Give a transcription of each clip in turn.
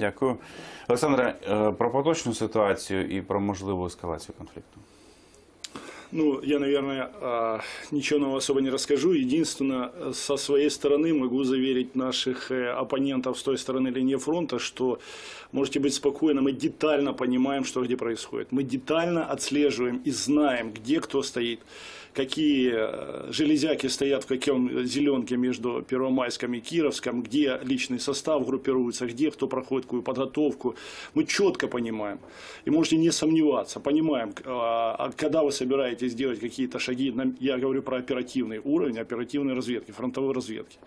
Дякую. Олександре, е, про поточну ситуацію і про можливу ескалацію конфлікту. Ну, я, наверное, а, ничего нового особо не расскажу. Единственное, э, со своей стороны могу заверить наших э, оппонентов с той стороны линии фронта, что можете быть спокойны, мы детально понимаем, что где происходит. Мы детально отслеживаем и знаем, где кто стоит, Какие э, железяки стоят в каком зеленке между Первомайском и Кировском, где личный состав группируется, где кто проходит какую подготовку. Мы четко понимаем. И можете не сомневаться, понимаем, а, а когда вы собираетесь делать какие-то шаги, я говорю про оперативный уровень, оперативной разведки, фронтовой разведки.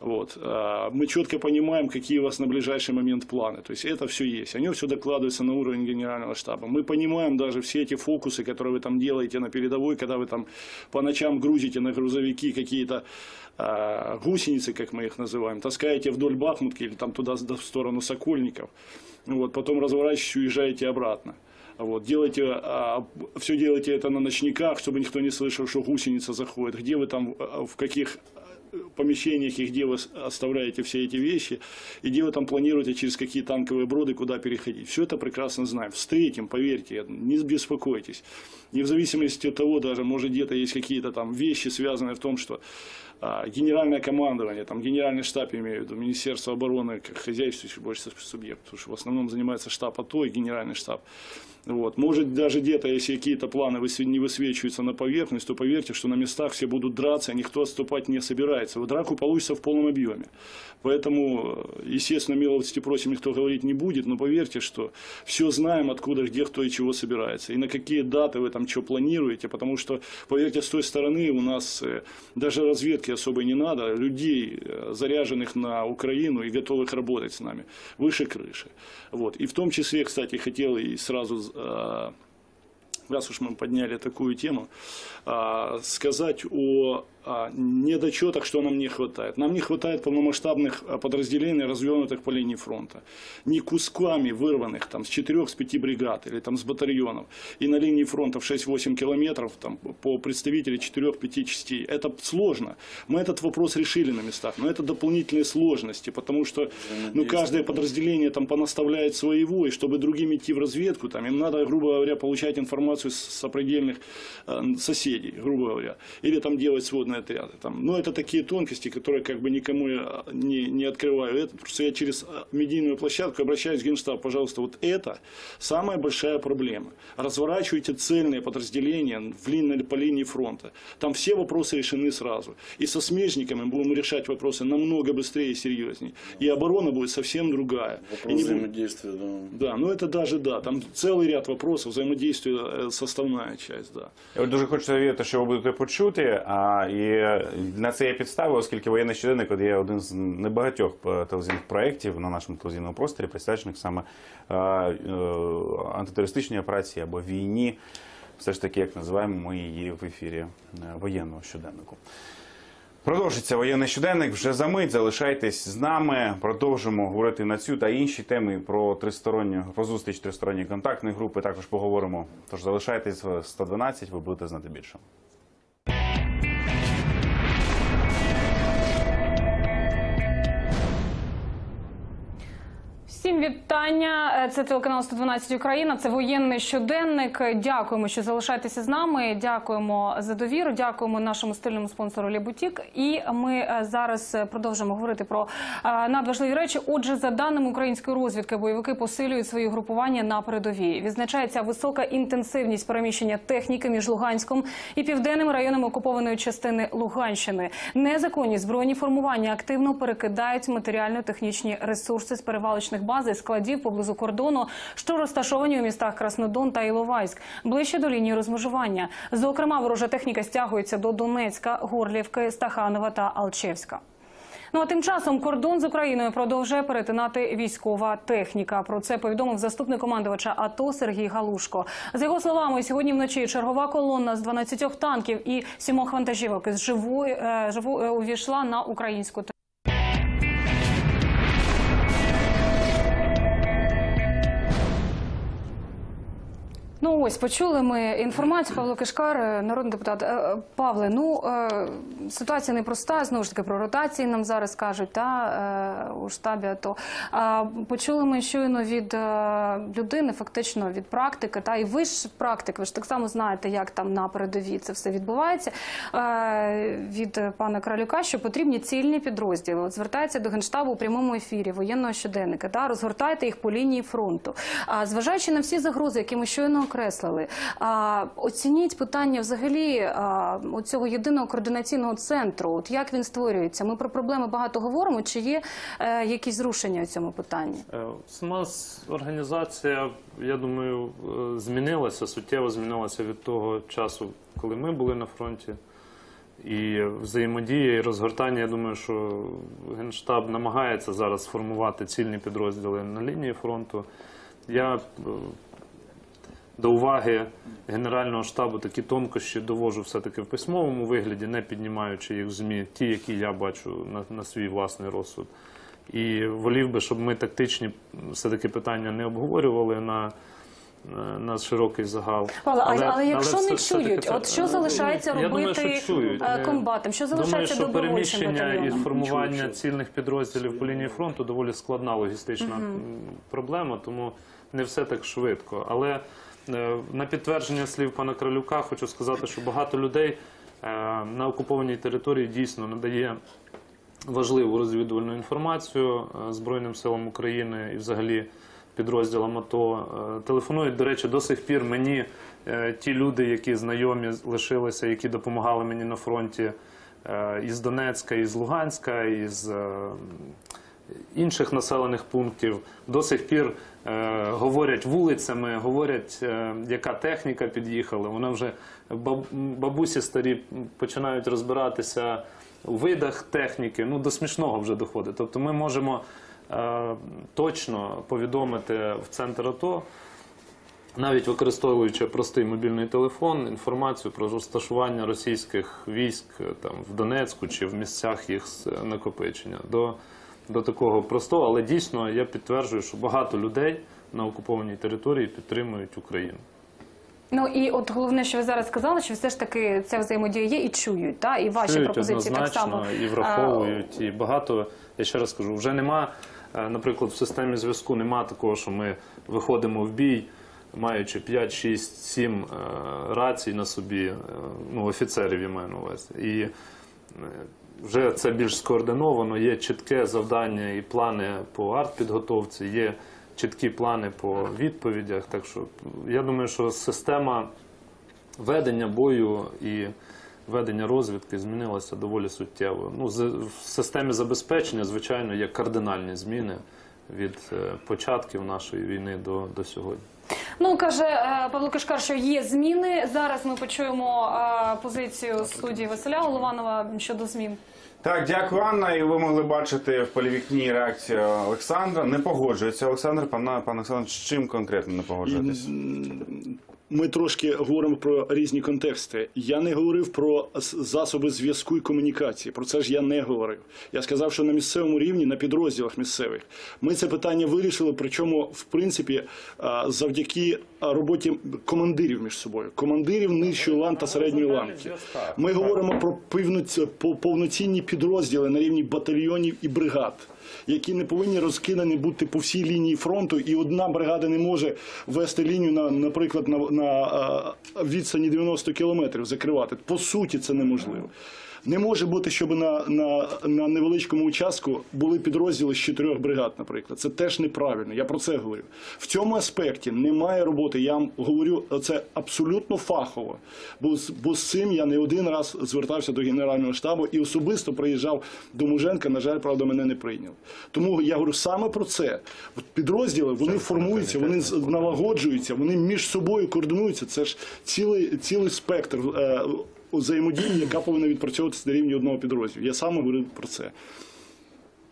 Вот. а, Мы четко понимаем, какие у вас на ближайший момент планы. То есть это все есть. Они все докладываются на уровень генерального штаба. Мы понимаем даже все эти фокусы, которые вы там делаете на передовой, когда вы там по ночам грузите на грузовики какие-то а, гусеницы, как мы их называем, таскаете вдоль Бахмутки или там туда в сторону Сокольников. Вот, потом разворачиваетесь уезжаете обратно. Вот, делайте, все делайте это на ночниках, чтобы никто не слышал, что гусеница заходит. Где вы там, а, в каких помещениях и где вы оставляете все эти вещи, и где вы там планируете через какие танковые броды, куда переходить. Все это прекрасно знаем. Встретим, поверьте, не беспокойтесь. Не в зависимости от того, даже, может, где-то есть какие-то там вещи, связанные в том, что а, генеральное командование, там, генеральный штаб, имею в виду, Министерство обороны, как хозяйствующий больше субъект, потому что в основном занимается штаб АТО и генеральный штаб. Вот. Может, даже где-то, если какие-то планы не высвечиваются на поверхность, то поверьте, что на местах все будут драться, никто отступать не собирается. Вот драку получится в полном объеме. Поэтому, э, естественно, милости просим никто говорить не будет, но поверьте, что все знаем, откуда, где, кто и чего собирается. И на какие даты вы там что планируете, потому что, поверьте, с той стороны у нас э, даже разведки особой не надо, людей, э, заряженных на Украину и готовых работать с нами, выше крыши. Вот. И в том числе, кстати, хотел и сразу uh, раз уж мы подняли такую тему, а, сказать о а, недочетах, что нам не хватает. Нам не хватает полномасштабных а, подразделений, развернутых по линии фронта. Не кусками вырванных там, с 4-5 бригад или там, с батальонов. И на линии фронта в 6-8 километров там, по представителей 4-5 частей. Это сложно. Мы этот вопрос решили на местах, но это дополнительные сложности, потому что ну, каждое подразделение там понаставляет своего, и чтобы другим идти в разведку, там, им надо, грубо говоря, получать информацию с сопредельных э, соседей, грубо говоря, или там делать сводные отряды. Там. Но это такие тонкости, которые как бы никому я не, не открываю. Это просто я через э, медийную площадку обращаюсь к Генштабу, пожалуйста, вот это самая большая проблема. Разворачивайте цельные подразделения в линии, по линии фронта. Там все вопросы решены сразу. И со смежниками будем решать вопросы намного быстрее и серьезнее. И оборона будет совсем другая. И Вопрос не будет- взаимодействия, да. да, ну это даже да, там целый ряд вопросов, взаимодействие э, частина. да. Я дуже хочу вірити, що ви будете почути. А і на це є підстави, оскільки воєнний щоденник є один з небагатьох е, телевізійних проєктів на нашому телевізійному просторі, присвячених саме е, е, антитерористичній операції або війні. Все ж таки, як називаємо ми її в ефірі е, воєнного щоденнику. Продовжиться воєнний щоденник. Вже за мить залишайтесь з нами. Продовжимо говорити на цю та інші теми про тристоронню про зустріч тристоронньої контактної групи. Також поговоримо. Тож залишайтесь в 112, ви будете знати більше. Всім вітання. Е, Це телеканал 112 Україна. Це воєнний щоденник. Дякуємо, що залишаєтеся з нами. Дякуємо за довіру. Дякуємо нашому стильному спонсору Лібутік. І ми е, зараз е, продовжимо говорити про надважливі речі. Отже, за даними української розвідки, бойовики посилюють свої групування на передовій. Відзначається висока інтенсивність переміщення техніки між Луганськом і південним районом окупованої частини Луганщини. Незаконні збройні формування активно перекидають матеріально-технічні ресурси з перевалочних баз і складів поблизу кордону, що розташовані у містах Краснодон та Іловайськ, ближче до лінії розмежування. Зокрема, ворожа техніка стягується до Донецька, Горлівки, Стаханова та Алчевська. Ну а тим часом кордон з Україною продовжує перетинати військова техніка. Про це повідомив заступник командувача АТО Сергій Галушко. За його словами, сьогодні вночі чергова колона з 12 танків і сімох вантажівок із живої е, живу е, увійшла на українську територію. Ну ось почули ми інформацію. Павло Кишкар, е, народний депутат. Е, е, Павле, ну ситуація непроста. Знову ж таки про ротації нам зараз кажуть та у штабі. АТО. А почули ми щойно від людини, фактично від практики. Та і ви ж практик, ви ж так само знаєте, як там на передовій це все відбувається. Від пана Кралюка, що потрібні цільні підрозділи. От звертається до генштабу у прямому ефірі воєнного щоденника. Та розгортайте їх по лінії фронту. А зважаючи на всі загрози, які ми щойно окреслили, а, оцініть питання взагалі цього єдиного координаційного центру. От як він створюється? Ми про проблеми багато говоримо. Чи є е, якісь зрушення у цьому питанні? Е, Сама організація, я думаю, е, змінилася, суттєво змінилася від того часу, коли ми були на фронті. І взаємодія і розгортання, я думаю, що Генштаб намагається зараз формувати цільні підрозділи на лінії фронту. Я до уваги Генерального штабу такі тонкощі довожу все-таки в письмовому вигляді, не піднімаючи їх в ЗМІ, ті, які я бачу на, на свій власний розсуд. І волів би, щоб ми тактичні все-таки питання не обговорювали на, на, широкий загал. Павло, але, але, якщо все- не чують, це- от що залишається Я робити думаю, що е, комбатам? Що залишається Думаю, що переміщення і формування Чую, чую. цільних підрозділів по лінії фронту доволі складна логістична м, проблема, тому не все так швидко. Але на підтвердження слів пана Кралюка хочу сказати, що багато людей е, на окупованій території дійсно надає важливу розвідувальну інформацію е, Збройним силам України і взагалі підрозділам АТО. Е, Телефонують, до речі, до сих пір мені е, ті люди, які знайомі лишилися, які допомагали мені на фронті е, із Донецька, із Луганська, із е, інших населених пунктів до сих пір е, говорять вулицями, говорять, е, яка техніка під'їхала. Вона вже баб- бабусі старі починають розбиратися у видах техніки. Ну до смішного вже доходить. Тобто, ми можемо е, точно повідомити в центр АТО. Навіть використовуючи простий мобільний телефон, інформацію про розташування російських військ е, там в Донецьку чи в місцях їх накопичення до, до такого простого, але дійсно я підтверджую, що багато людей на окупованій території підтримують Україну. Ну і от головне, що ви зараз сказали, що все ж таки ця взаємодія є і чують, та і ваші Чують пропозиції так однозначно само і враховують, і багато. Я ще раз кажу, вже нема, е, наприклад, в системі зв'язку нема такого, що ми виходимо в бій, маючи 5, 6, 7 е, рацій на собі, е, ну, офіцерів я маю на увазі. І е, вже це більш скоординовано, є чітке завдання і плани по артпідготовці, є чіткі плани по відповідях. Так що я думаю, що система ведення бою і ведення розвідки змінилося доволі суттєво. Ну, в системі забезпечення, звичайно, є кардинальні зміни від е, початків нашої війни до, до сьогодні. Ну каже е, Павло Кишкар, що є зміни. Зараз ми почуємо е, позицію судді Василя Голованова щодо змін. Так, дякую, Анна. І ви могли бачити в полівікні реакцію Олександра. Не погоджується Олександр. Пане пан Олександр, з чим конкретно не погоджуєтесь? Ми трошки говоримо про різні контексти. Я не говорив про засоби зв'язку і комунікації. Про це ж я не говорив. Я сказав, що на місцевому рівні, на підрозділах місцевих, ми це питання вирішили. Причому, в принципі, завдяки роботі командирів між собою, командирів нижчої лан та середньої ланки. Ми говоримо про повноцінні підрозділи на рівні батальйонів і бригад. Які не повинні розкидані бути по всій лінії фронту, і одна бригада не може вести лінію на, наприклад, на, на відстані 90 кілометрів закривати. По суті, це неможливо. Не може бути, щоб на, на, на невеличкому участку були підрозділи з чотирьох бригад, наприклад. Це теж неправильно. Я про це говорю. В цьому аспекті немає роботи. Я вам говорю це абсолютно фахово. Бо, бо з цим я не один раз звертався до Генерального штабу і особисто приїжджав до Муженка. На жаль, правда, мене не прийняв. Тому я говорю саме про це. Підрозділи вони формуються, вони налагоджуються, вони між собою координуються. Це ж цілий, цілий спектр. Взаємодії, яка повинна відпрацьовуватися на рівні одного підрозділу. Я сам говорив про це.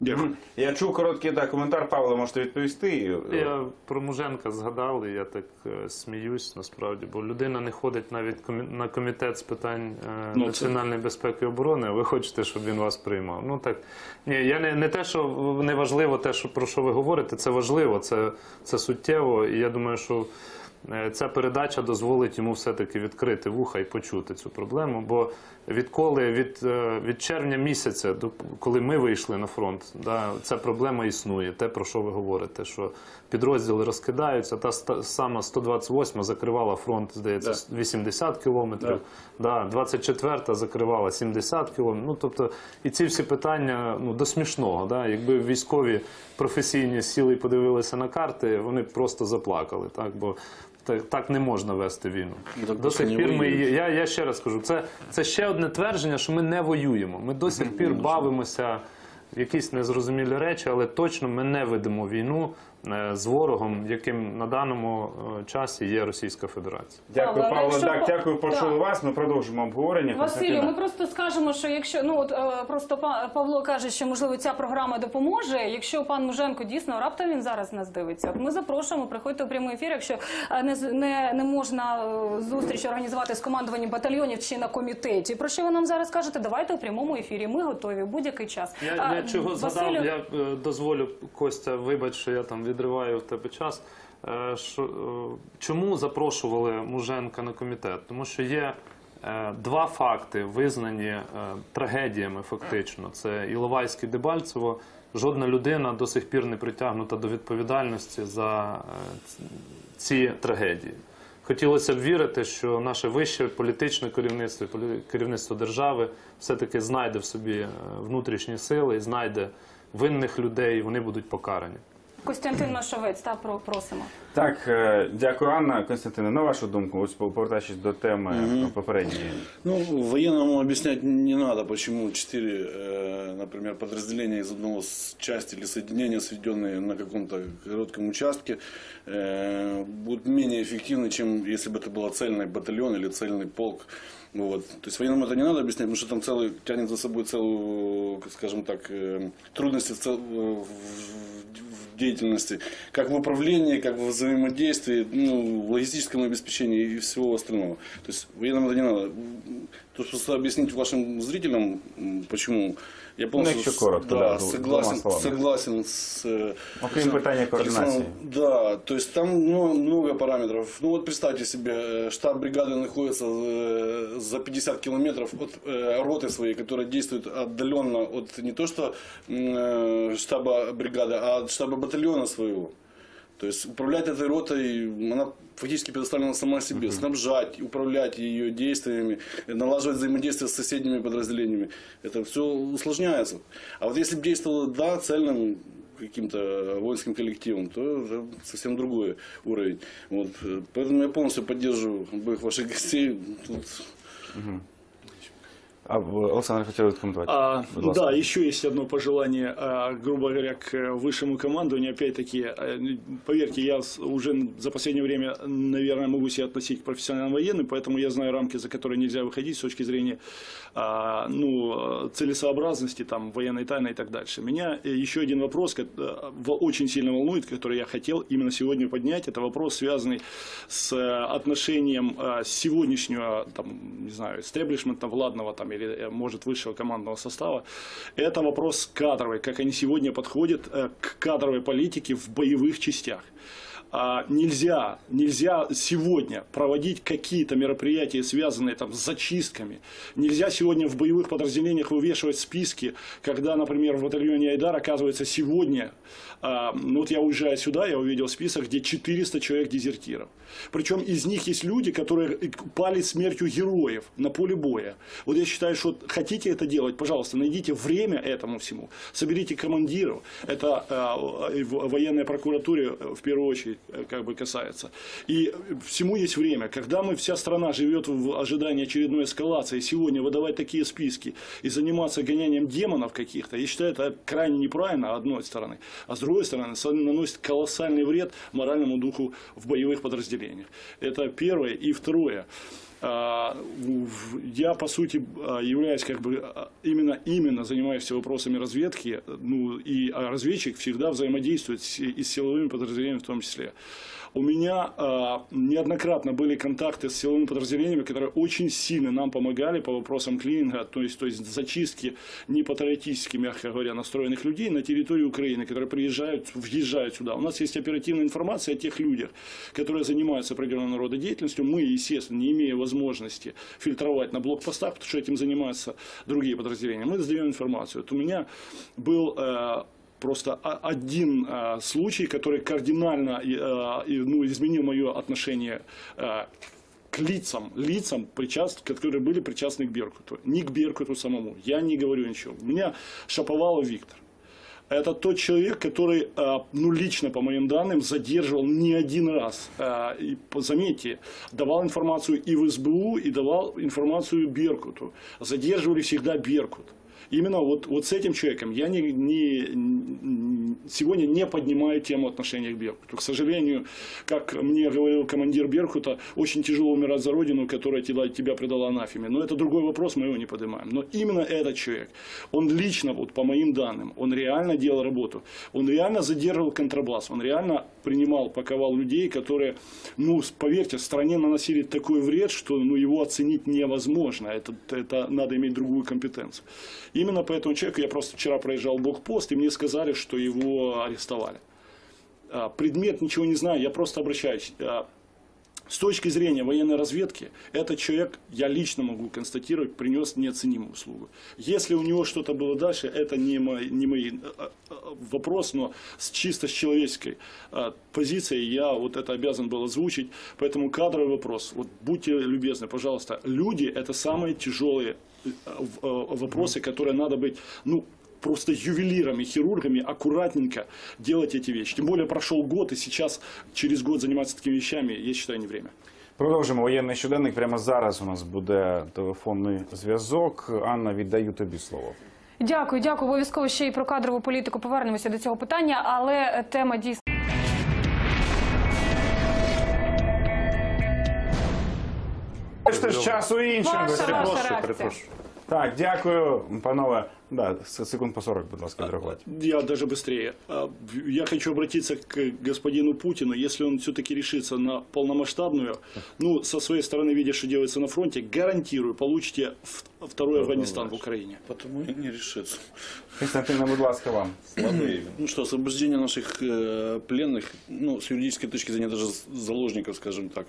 Дякую. Я чув короткий да, коментар, Павло, можете відповісти. Я про Муженка згадав, і я так е, сміюсь насправді, бо людина не ходить навіть комі- на комітет з питань е, Ну, це- національної безпеки і оборони, а ви хочете, щоб він вас приймав. Ну так ні, я не, не те, що не важливо те, що про що ви говорите, це важливо, це, це суттєво. І я думаю, що ця передача дозволить йому все-таки відкрити вуха і почути цю проблему. Бо відколи від, е, від червня місяця, до- коли ми вийшли на фронт, да, ця проблема існує. Те, про що ви говорите, що підрозділи розкидаються. Та сама 128 закривала фронт, здається, 80 кілометрів. Да, 24-та закривала 70 кілометрів. Ну, тобто, і ці всі питання ну, до смішного. Да? Якби військові професійні сіли і подивилися на карти, вони просто заплакали. Так? Бо так, так не можна вести війну. Ну, так До сих пір ми її- я, я ще раз кажу, це, це ще одне твердження, що ми не воюємо. Ми до сих пір бавимося в якісь незрозумілі речі, але точно ми не ведемо війну з ворогом, яким на даному е, часі є Російська Федерація. Дякую, Павло, Павло. якщо Так, дякую, почули Так. вас. Ми продовжимо обговорення. Василю, ми просто скажемо, що якщо ну от е, просто Павло каже, що можливо ця програма допоможе. Якщо пан Муженко дійсно раптом він зараз нас дивиться, ми запрошуємо, приходьте у прямий ефір. Якщо е, не не, не можна е, зустріч організувати з командуванням батальйонів чи на комітеті. Про що ви нам зараз кажете? Давайте у прямому ефірі. Ми готові будь-який час. Я, А, я чого Василю, згадав, я е, дозволю, Костя, вибач, що я там відриваю в тебе час. Е, е, чому запрошували Муженка на комітет? Тому що є е, два факти, визнані трагедіями, фактично. Це Іловайське Дебальцево. Жодна людина до сих пір не притягнута до відповідальності за ці трагедії. Хотілося б вірити, що наше вище політичне керівництво, керівництво держави все-таки знайде в собі внутрішні сили і знайде винних людей, і вони будуть покарані. Костянтин Машовець, та про просимо. Так, е, дякую, Анна. Константине, на вашу думку, ось повертаючись до теми попередньої. Ну, военному объяснять не надо, почему четыре, э, например, подразделения из одного с части или соединения, сведенные на каком-то коротком участке, э, будут менее эффективны, чем если бы это был цельный батальон или цельный полк. Вот. То есть военному это не надо объяснять, потому что там целый, тянет за собой целую, как скажем так, э, трудности в, цел- в- в деятельности, как в управлении, как в взаимодействии, ну, в логистическом обеспечении и всего остального. То есть военным это не надо. Тут просто объяснить вашим зрителям, м, почему. Я полностью еще с- коротко, да, да, двумя согласен, словами. согласен с э, Окрім питання координації. Александром. Да, то есть там ну, много параметров. Ну вот представьте себе, э, штаб бригады находится э, за 50 километров от э, роты своей, которая действует отдаленно от не то что м, э, штаба бригады, а от штаба батальона своего. То есть управлять этой ротой, она фактически предоставлена сама себе. Снабжать, управлять ее действиями, налаживать взаимодействие с соседними подразделениями. Это все усложняется. А вот если бы действовало, да, цельным каким-то воинским коллективом, то это совсем другой уровень. Вот. э, Поэтому я полностью поддерживаю обоих ваших гостей. Тут А Олександр хотів відкоментувати. А, да, еще есть одно пожелание, а, грубо говоря, к высшему командованию. Опять-таки, э, поверьте, я уже за последнее время, наверное, могу себя относить к профессиональным военным, поэтому я знаю рамки, за которые нельзя выходить с точки зрения а, ну, целесообразности, там, военной тайны и так дальше. Меня э, еще один вопрос э, очень сильно волнует, который я хотел именно сегодня поднять. Это вопрос, связанный с отношением э, сегодняшнего, там, не знаю, истеблишмента владного там, или, э, может, высшего командного состава. Это вопрос кадровый, как они сегодня подходят э, к кадровой политике в боевых частях. А, нельзя, нельзя сегодня проводить какие-то мероприятия, связанные там, с зачистками. Нельзя сегодня в боевых подразделениях вывешивать списки, когда, например, в батальоне Айдар оказывается сегодня, а, ну вот я уезжаю сюда, я увидел список, где 400 человек дезертиров. Причем из них есть люди, которые пали смертью героев на поле боя. Вот я считаю, что хотите это делать, пожалуйста, найдите время этому всему. Соберите командиров. Это э, в военной прокуратуре э, в первую очередь э, как бы касается. И всему есть время. Когда мы, вся страна живет в ожидании очередной эскалации, сегодня выдавать такие списки и заниматься гонянием демонов каких-то, я считаю, это крайне неправильно, с одной стороны. А с другой стороны, со- наносит колоссальный вред моральному духу в боевых подразделениях. Это первое. И второе. Я, по сути, являюсь как бы именно, именно занимаюсь вопросами разведки, ну, и разведчик всегда взаимодействует с, и с силовыми подразделениями в том числе. У меня а, неоднократно были контакты с силовыми подразделениями, которые очень сильно нам помогали по вопросам клининга, то есть, то есть зачистки непатриотически, мягко говоря, настроенных людей на территорию Украины, которые приезжают, въезжают сюда. У нас есть оперативная информация о тех людях, которые занимаются определенного рода деятельностью. Мы, естественно, не имея возможности фильтровать на блокпостах, потому что этим занимаются другие подразделения, мы сдаем информацию. Вот у меня был э, просто один э, случай, который кардинально и, ну, изменил мое отношение э, к лицам, лицам, причаст, которые были причастны к Беркуту. Не к Беркуту самому. Я не говорю ничего. Меня Шаповалов Виктор. Это тот человек, который, ну, лично, по моим данным, задерживал не один раз. И, заметьте, давал информацию и в СБУ, и давал информацию Беркуту. Задерживали всегда Беркут. Именно вот, вот с этим человеком я не, не, сегодня не поднимаю тему отношения к Беркуту. К сожалению, как мне говорил командир Беркута, очень тяжело умирать за родину, которая тебя, тебя предала анафеме. Но это другой вопрос, мы его не поднимаем. Но именно этот человек, он лично, вот по моим данным, он реально делал работу. Он реально задерживал контрабас, он реально принимал, паковал людей, которые, ну, поверьте, стране наносили такой вред, что ну, его оценить невозможно. Это, это надо иметь другую компетенцию. Именно по этому человеку я просто вчера проезжал блокпост, и мне сказали, что его арестовали. А, Предмет ничего не знаю, я просто обращаюсь. С точки зрения военной разведки, этот человек, я лично могу констатировать, принес неоценимую услугу. Если у него что-то было дальше, это не мой, не мой э, э, вопрос, но с чисто с человеческой э, позиции я вот это обязан был озвучить. Поэтому кадровый вопрос. Вот будьте любезны, пожалуйста. Люди – это самые тяжелые э, э, вопросы, которые надо быть, ну, просто ювелирами, хирургами аккуратненько делать эти вещи. Тем более прошел год, и сейчас через год заниматься такими вещами, я считаю, не время. Продовжимо воєнний щоденник. Прямо зараз у нас буде телефонний зв'язок. Анна, віддаю тобі слово. Дякую, дякую. Обов'язково ще й про кадрову політику повернемося до цього питання, але тема дійсно. Це ж часу іншим. Ваша, ваша Перепрошую, реакція. перепрошую. Так, дякую, панове. Да, секунд по 40, будь ласка, відрахувати. Я даже быстрее. А, Я хочу обратиться к господину Путину. Если он все-таки решится на полномасштабную, ну, со своей стороны, видя, что делается на фронте, гарантирую, получите второй Афганистан в Украине. Потому и не решится. Константине, будь ласка, вам. Ну что, освобождение наших э, пленных, ну, с юридической точки зрения, даже заложников, скажем так,